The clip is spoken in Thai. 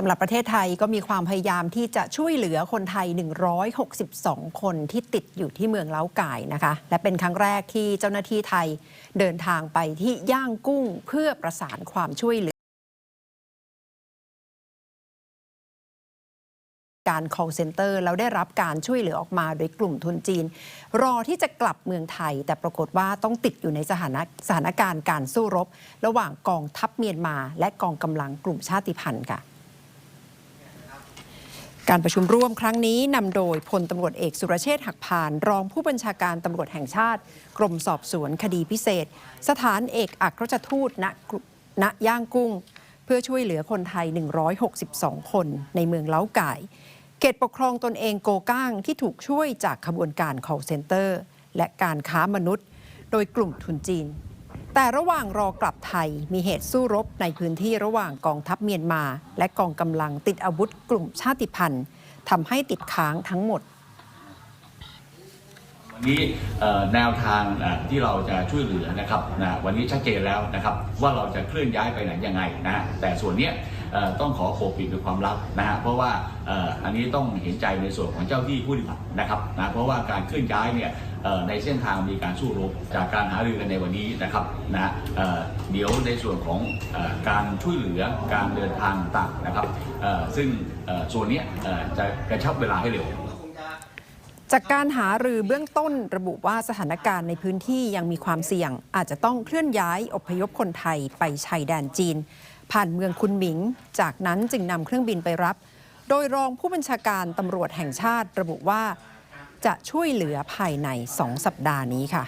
สำหรับประเทศไทยก็มีความพยายามที่จะช่วยเหลือคนไทย 162 คนที่ติดอยู่ที่เมืองเล้าก่นะคะ และเป็นครั้งแรกที่เจ้าหน้าที่ไทยเดินทางไปที่ย่างกุ้งเพื่อประสานความช่วยเหลือ การ call center แล้วได้รับการช่วยเหลือออกมาโดยกลุ่มทุนจีน รอที่จะกลับเมืองไทย แต่ปรากฏว่าต้องติดอยู่ในสถานะสถานการณ์การสู้รบ ระหว่างกองทัพเมียนมา และกองกำลังกลุ่มชาติพันธุ์ค่ะ การประชุมร่วมครั้งนี้นำโดยพลตำรวจเอกสุรเชษฐ์หักพาน รองผู้บัญชาการตำรวจแห่งชาติ กรมสอบสวนคดีพิเศษ สถานเอกอัครราชทูตณณย่างกุ้ง เพื่อช่วยเหลือคนไทย 162 คนในเมืองเล้าก่เขตปกครองตนเองโกก้างที่ถูกช่วยจากขบวนการ call center และการค้ามนุษย์ โดยกลุ่มทุนจีน แต่ระหว่างรอกลับไทยมีเหตุสู้รบในพื้นที่ระหว่างกองทัพเมียนมา และกองกำลังติดอาวุธกลุ่มชาติพันธุ์ทำให้ติดค้างทั้งหมด วันนี้แนวทางที่เราจะช่วยเหลือนะครับนะวันนี้ชัดเจนแล้วนะครับว่าเราจะเคลื่อนย้ายไปไหนยังไงนะแต่ส่วนเนี้ยต้องขอโปกปิดด้วยความลับนะฮะเพราะว่าอันนี้ต้องเห็นใจในส่วนของเจ้าที่ผู้ปฏิบัตินะครับนะเพราะว่าการเคลื่อนย้ายเนี่ยในเส้นทางมีการสู้รบจากการหารือกันในวันนี้นะครับนะเเดี๋ยวในส่วนของอการช่วยเหลือการเดินทางต่างนะครับซึ่งส่วนนี้จะกระชับเวลาให้เร็ว จากการหารือเบื้องต้นระบุว่าสถานการณ์ในพื้นที่ยังมีความเสี่ยง อาจจะต้องเคลื่อนย้ายอพยพคนไทยไปชายแดนจีน ผ่านเมืองคุนหมิง จากนั้นจึงนำเครื่องบินไปรับ โดยรองผู้บัญชาการตำรวจแห่งชาติระบุว่า จะช่วยเหลือภายใน 2 สัปดาห์นี้ค่ะ